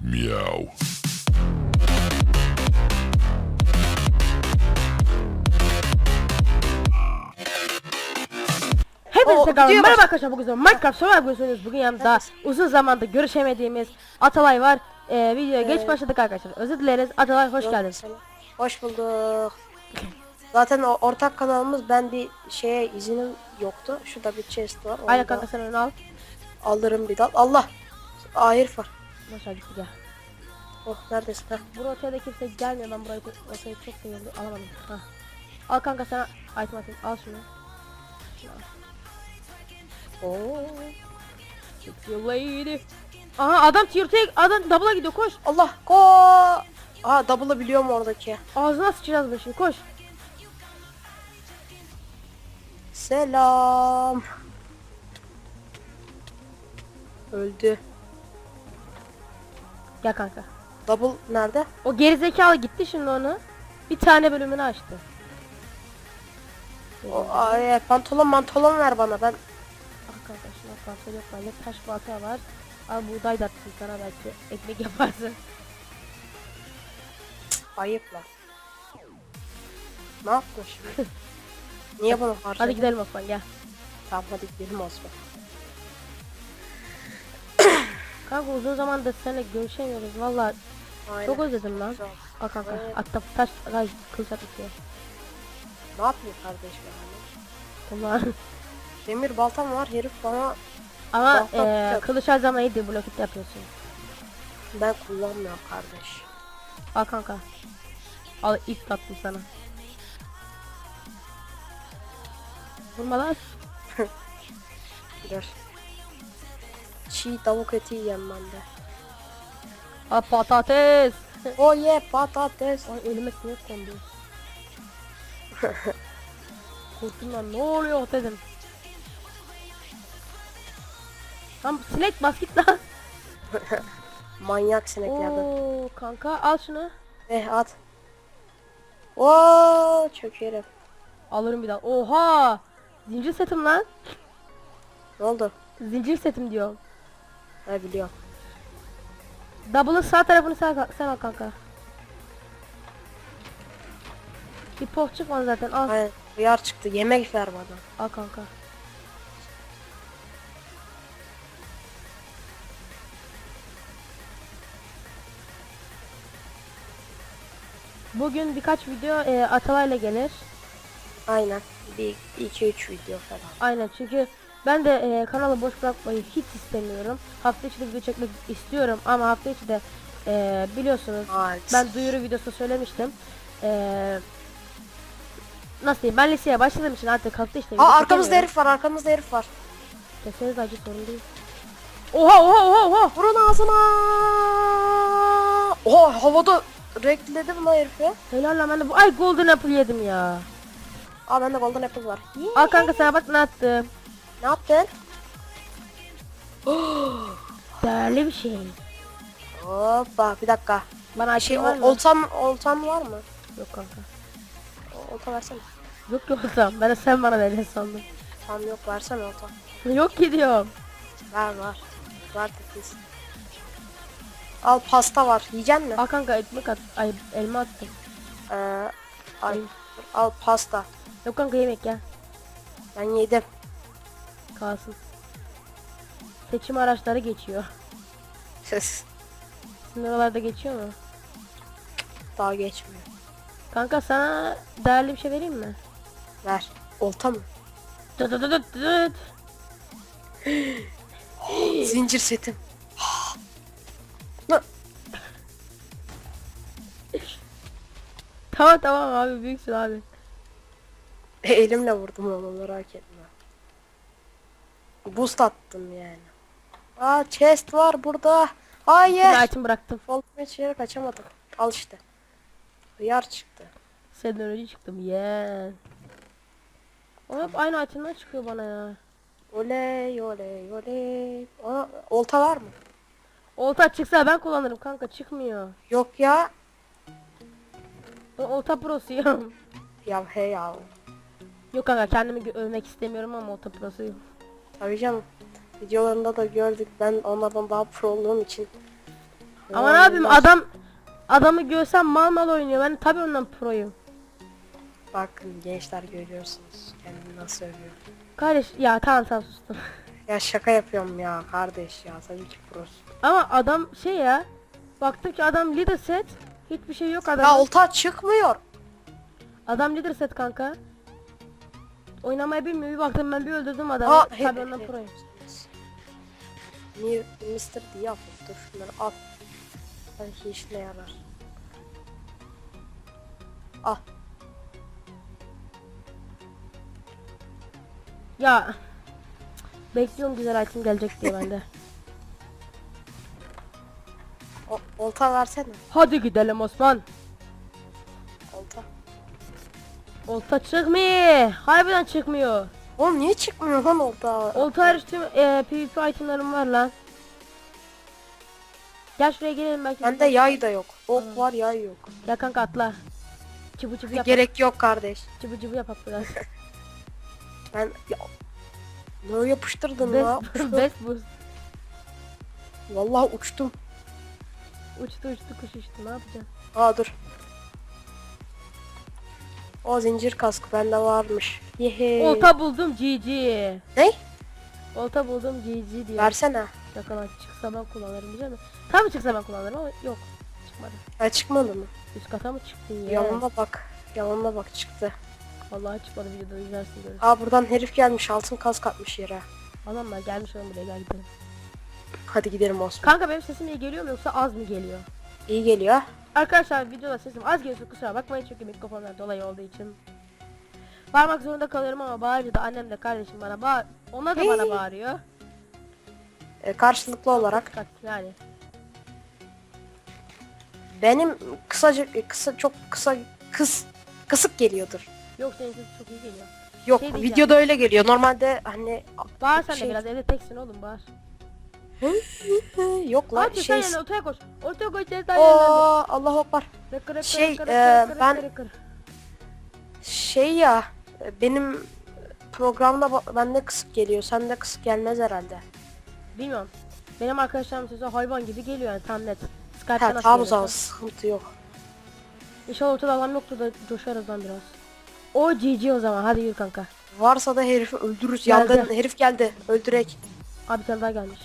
Meow. Hepinize O, tekrar videoya merhaba baş- arkadaşlar bugün Minecraft Survival oynuyoruz. Bugün yanımızda uzun zamandır görüşemediğimiz Atalay var. Ee, videoya geç başladık arkadaşlar. Özür dileriz. Atalay hoş geldin. Hoş bulduk. Zaten o ortak kanalımız ben bir şeye izinim yoktu. Şurada bir chest var. Onu Aynen da kanka sen onu al. Alırım bir dal. Allah. Ahir var. Başa gitti gel. Oh neredesin? Heh. Bu rotaya kimse gelmiyor. Ben burayı rotayı çok seviyorum. Alamadım. Hah. Al kanka sana item atayım. Al şunu. Oo. Lady. Aha adam tier two- adam double'a gidiyor koş. Allah ko. Aa double'ı biliyorum oradaki. Ağzına sıçacağız bu şimdi koş. Selam. Öldü. Gel kanka. Double nerede? O gerizekalı gitti şimdi onu. Bir tane bölümünü açtı. O, ay, pantolon mantolon ver bana ben. Ah kanka şuna pantol yok bende taş balta var. Al buğday da attım sana belki ekmek yaparsın. Ayıp lan. Ne yaptın şimdi? Niye bunu harcadın? Hadi gidelim Osman gel. Tamam hadi gidelim Osman. Kanka uzun zamandır seninle görüşemiyoruz valla Aynen. çok özledim lan. Güzel. Al kanka attım taş ay, kılıç atıyor. Ne yapıyor kardeşim yani? Tamam. Demir baltam var herif bana Ama atacak. kılıç her zaman iyidir blokit yapıyorsun. ben kullanmıyorum kardeş. Al kanka. Al ilk attım sana. Vurma lan. Dur. Çiğ tavuk eti yiyem ben de. Al patates. Oh yeah patates. Ay elime sinek kondu. Korktum lan ne oluyor dedim. Tam sinek bas git lan. Manyak sineklerden. Oo kanka al şunu. Eh at. Oo çökerim. Alırım bir daha. Oha! Zincir setim lan. Ne oldu? Zincir setim diyor. Ha biliyorum. Double'ın sağ tarafını sen, sen al kanka. Bir poh çıkmadı zaten al. Aynen. Hıyar çıktı. Yemek ver bana. Al kanka. Bugün birkaç video e, Atalay'la gelir. Aynen. Bir, iki, üç video falan. Aynen çünkü ben de e, kanalı boş bırakmayı hiç istemiyorum. Hafta içi de video çekmek istiyorum ama hafta içi de e, biliyorsunuz Evet. ben duyuru videosu söylemiştim. E, nasıl diyeyim ben liseye başladığım için artık hafta içi de video Aa arkamızda çekemiyorum. herif var. Arkamızda herif var. Keseriz acı sorun değil. Oha oha oha oha. Vurun ağzına. Oha havada renkledim lan herifi. Helal lan ben de bu ay golden apple yedim ya. Aa bende golden apple var. Al kanka sana bak ne attım. Ne yaptın? Değerli bir şey. Hoppa bir dakika. Bana Şey şey var mı? oltam oltam var mı? Yok kanka. O- Olta versene. Yok yok tamam. Ben de sen bana vereceksin sandım. Tamam yok versene olta. Yok gidiyorum. Ver var. Ver tekiz. Al pasta var. Yiyecek misin? Al kanka ekmek at. Ay elma attım. Ee, ay, al pasta. Yok kanka yemek ya. Ben yedim. Kalsın. Seçim araçları geçiyor. Sizin oralarda geçiyor mu? Daha geçmiyor. Kanka sana değerli bir şey vereyim mi? Ver. Olta mı? Dıt dıt dıt dıt. Zincir setim. Tamam tamam abi büyüksün abi. E, Elimle vurdum onu merak etme. Boost attım yani. Aa chest var burada. Hayır. item bıraktım. Voltman içeri kaçamadım. Al işte. Hıyar çıktı. Senden önce çıktım. Yeah. O hep aynı itemler çıkıyor bana ya. Oley oley oley. Aa, olta var mı? Olta çıksa ben kullanırım kanka çıkmıyor. Yok ya. Ben olta prosuyum. Ya he ya. Yok kanka kendimi övmek istemiyorum ama olta prosuyum. Tabii canım. Videolarında da gördük. Ben onlardan daha pro olduğum için Ama ne yapayım adam adamı görsem mal mal oynuyor. Ben tabii ondan proyum. Bakın gençler görüyorsunuz. Kendini nasıl övüyor. Kardeş ya tamam tamam sustum. Ya şaka yapıyorum ya kardeş ya. Tabii ki prosun. Ama adam şey ya. Baktım ki adam leader set. Hiçbir şey yok Ya adam. olta çıkmıyor. Adam leader set kanka. Oynamayı bilmiyor. Bir baktım ben bir öldürdüm adamı. Aa, tabii he- ondan he- proyum. Mi- Mr. Diablo dur şunları al. Belki işine yarar. Al. Ya bekliyorum güzel item gelecek diye bende. O, olta versene. Hadi gidelim Osman. Olta çıkmıyor. Harbiden çıkmıyor. Oğlum niye çıkmıyor lan olta? Olta hariç tüm e, PvP itemlerim var lan. Gel şuraya gelelim belki. Bende yay da yok. Ok var yay yok. Ya kanka atla. Çıbı çıbı yap. Gerek yok kardeş. Çıbı çıbı yapak biraz. Ben ya, ne yapıştırdın ya? best, Uçtum. best boost. Vallahi uçtum. Uçtu uçtu kuş uçtu ne yapacaksın? Aa dur. O zincir kask bende varmış. Yehe. Olta buldum GG. Ne? Olta buldum GG diyor. Versene. Yakala çıksa ben kullanırım diyeceğim mi? Tabii çıksa ben kullanırım ama yok. Çıkmadı. Ha çıkmadı mı? Üst kata mı çıktın ya? Yanına bak. Yanına bak çıktı. Vallahi çıkmadı videoda izlersin görürsün. Aa buradan herif gelmiş altın kask atmış yere. Adamlar gelmiş oğlum buraya gel gidelim. Hadi gidelim Osman. Kanka benim sesim iyi geliyor mu yoksa az mı geliyor? İyi geliyor. Arkadaşlar videoda sesim az geliyorsa kusura bakmayın çünkü mikrofonlar dolayı olduğu için. Bağırmak zorunda kalıyorum ama bağırınca da annem de kardeşim bana bağır... Onlar da bana Hey. bağırıyor. Ee, karşılıklı olarak yani. benim kısaca kısa çok kısa kıs kısık geliyordur. Yok senin sesin çok iyi geliyor. Yok Şey videoda öyle geliyor. Normalde hani Bağır sen de Şey- biraz evde teksin oğlum bağır. Yok lan yapıyorsun şey. sen ortaya koş. Ortaya koş cezayı Oo Allah akbar. Şey, e, ben-. Şey ya benim programda ba- bende kısık geliyor. Sende kısık gelmez herhalde. Bilmiyorum. Benim arkadaşlarım sesi hayvan gibi geliyor yani tam net. Skype'tan Ha tamam o zaman sıkıntı yok. İnşallah ortada adam yoktur da coşarız lan biraz. O GG o zaman hadi yürü kanka. Varsa da herifi öldürürüz. Geldi. Yandan herif geldi. Öldürek. Abi tane daha gelmiş.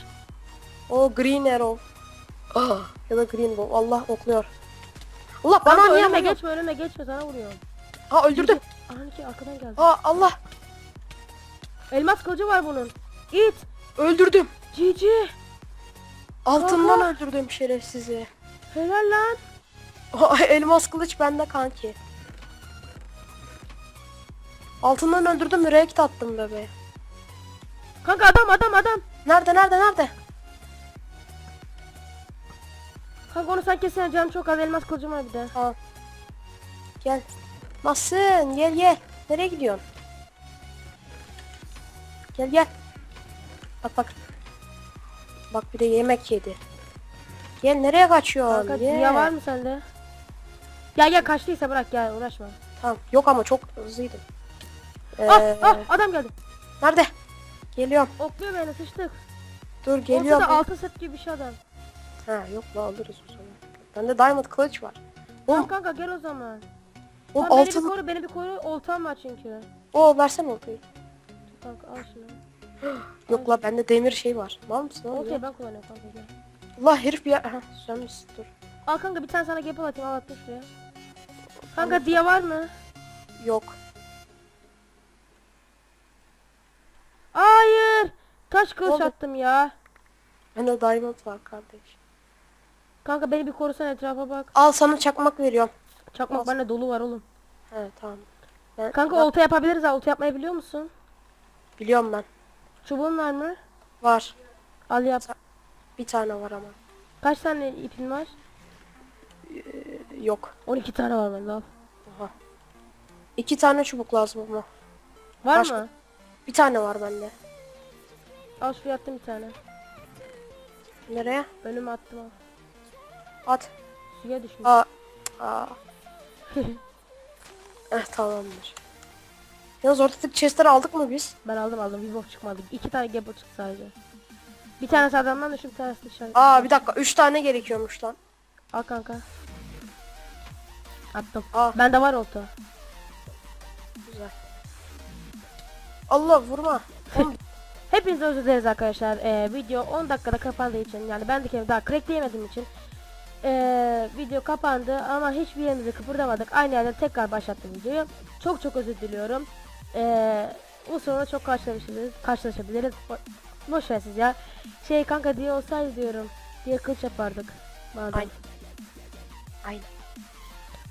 O Green Arrow. Ah, ya da Green Bow. Allah okluyor. Allah bana Kanka niye önüme geçme önüme geçme sana vuruyorum. Ha öldürdüm. Anki ki arkadan geldi. Ha Allah. Elmas kılıcı var bunun. İt. Öldürdüm. GG. Altından Aha. öldürdüm şerefsizi. Helal lan. Elmas kılıç bende kanki. Altından öldürdüm direkt attım bebe. Kanka adam adam adam. Nerede nerede nerede? Kanka onu sen kesin canım çok az elmas kılıcım var bir de. Tamam. Gel. Nasılsın? Gel gel. Nereye gidiyorsun? Gel gel. Bak bak. Bak bir de yemek yedi. Gel nereye kaçıyorsun? Kanka Gel. var mı sende? Gel gel kaçtıysa bırak gel uğraşma. Tamam. Yok ama çok hızlıydım. Ee, Ah ah adam geldi. Nerede? Geliyorum. Okluyor beni sıçtık. Dur Ortada geliyorum. altın set gibi bir şey adam. Ha yok la alırız o zaman. Bende diamond kılıç var. Tamam Oğlum, kanka gel o zaman. oğlum Tamam, beni bir altın. koru beni bir koru oltam var çünkü. Oo versene oltayı. Kanka al şunu. Yok la bende demir şey var. Var mısın oğlum Okey ya? ben kullanıyorum kanka gel. Allah herif bir Heh, sönmüş dur. Al kanka bir tane sana gapple atayım al attım şuraya. Kanka diye var mı? Yok. Hayır. Taş kılıç attım ya. Bende diamond var kardeş. Kanka beni bir korusan etrafa bak. Al sana çakmak veriyorum. Çakmak bende dolu var oğlum. He tamam. Ben, Kanka bak, olta yapabiliriz ha. Olta yapmayı biliyor musun? biliyorum ben. Çubuğun var mı? Var. Al yap. Bir tane var ama. Kaç tane ipin var? Yok. 12 tane var bende al. Oha. İki tane çubuk lazım ama. Var Başka- mı? Bir tane var bende. Al şuraya attım bir tane. Nereye? Önüme attım al. At. Suya düşmüş. Aa. Aa. eh tamamdır. Yalnız ortadaki chestleri aldık mı biz? Ben aldım aldım bir bok çıkmadı. İki tane gapple çıktı sadece. Bir tanesi adamdan düşün bir tanesi dışarı. Aa bir dakika 3 tane gerekiyormuş lan. Al kanka. Attım. Aa Bende var olta. güzel. Allah vurma. Hepinize özür dileriz arkadaşlar. Ee, video 10 dakikada kapandığı için yani ben de daha crackleyemediğim için ee, video kapandı ama hiçbir yerimizi kıpırdamadık. Aynı yerden tekrar başlattım videoyu. Çok çok özür diliyorum. Ee, bu soruna çok karşılaşabiliriz. Karşılaşabiliriz. Bo boş ver siz ya. Şey kanka diye olsaydı diyorum. Diye kılıç yapardık. Madem. Aynen. Aynen.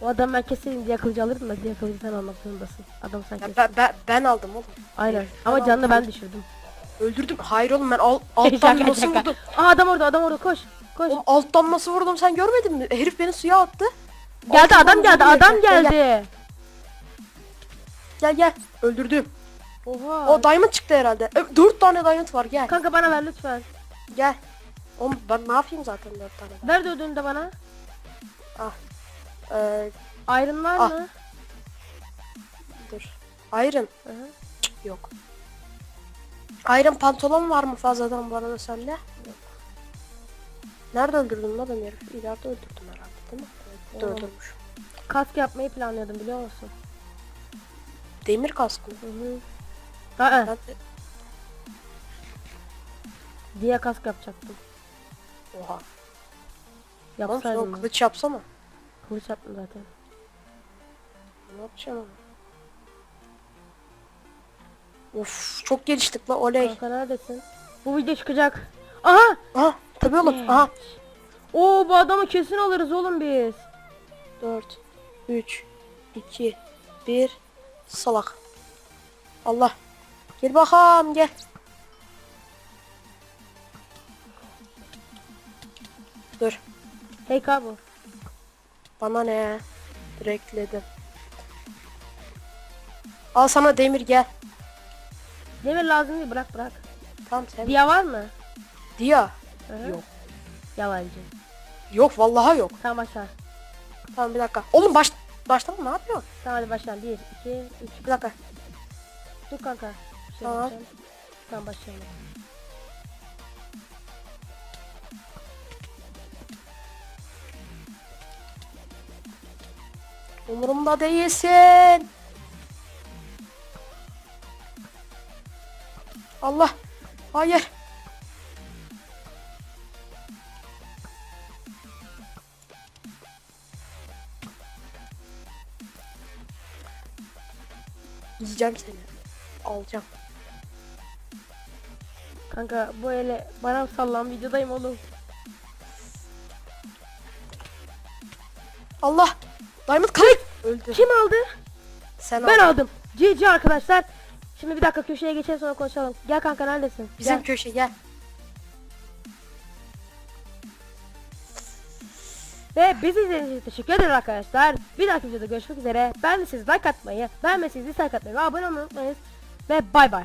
O adam ben kesin diye kılıcı alırdım da diye kılıcı sen almak zorundasın. Adam sen kesin. ben, ben, ben aldım oğlum. Aynen. Ama canını ben düşürdüm. Öldürdüm. Hayır oğlum ben al, alttan nasıl vurdum? Aa adam orada adam orada koş. Koş. Oğlum alttan nasıl vurdum sen görmedin mi? Herif beni suya attı. Geldi adam geldi vurdum adam. Gel, geldi. Gel gel. Öldürdüm. Oha. O diamond çıktı herhalde. E, 4 tane diamond var gel. Kanka bana ver lütfen. Gel. Oğlum ben ne yapayım zaten 4 tane. Ver de ödülünü de bana. Ee, Iron var Ah. mı? dur. Iron Hı hı. yok. Iron pantolon var mı fazladan bu arada sende? Yok. Nerede öldürdün lan ben herifi? İleride öldürdüm herhalde değil mi? Evet, Oğlum. öldürmüş. Kask yapmayı planlıyordum biliyor musun? Demir kask mı? Hı hı. Aa, Ben de... diye kask yapacaktım. Oha. Oğlum sen o Yapsaydım. kılıç yapsana. Kılıç yaptım zaten. Ne yapacaksın oğlum? Of çok geliştik la oley. Kanka neredesin? Bu video çıkacak. Aha! Aha tabii oğlum. Aha. Oo bu adamı kesin alırız oğlum biz. 4 3 2 1 salak. Allah. Gel bakalım gel. Dur. Hey bu. Bana ne? Direkledim. Al sana demir gel. Demir lazım değil bırak bırak. Tamam sen. Diya var mı? Dia. Yok. Yalancı. Yok vallahi yok. Tamam başla. Tamam bir dakika. Oğlum baş başlama ne yapıyorsun? Tamam hadi başla. 1, 2, 3. Bir dakika. Dur kanka. Bir şey Tamam. yapacağım. Tamam başlayalım. Umurumda değilsin. Allah. Hayır. Yiyeceğim seni. Alacağım. Kanka bu ele bana sallan videodayım oğlum. Allah. Diamond kayıp. Öldü. Kim aldı? Sen Ben al. aldım. GG arkadaşlar. Şimdi bir dakika köşeye geçelim sonra konuşalım. Gel kanka neredesin? Bizim Gel. köşe gel. Ve bizi izlediğiniz için teşekkür ederim arkadaşlar. Bir dahaki videoda görüşmek üzere. Ben de siz like atmayı, beğenmediyseniz dislike atmayı ve abone olmayı unutmayınız. Ve bay bay.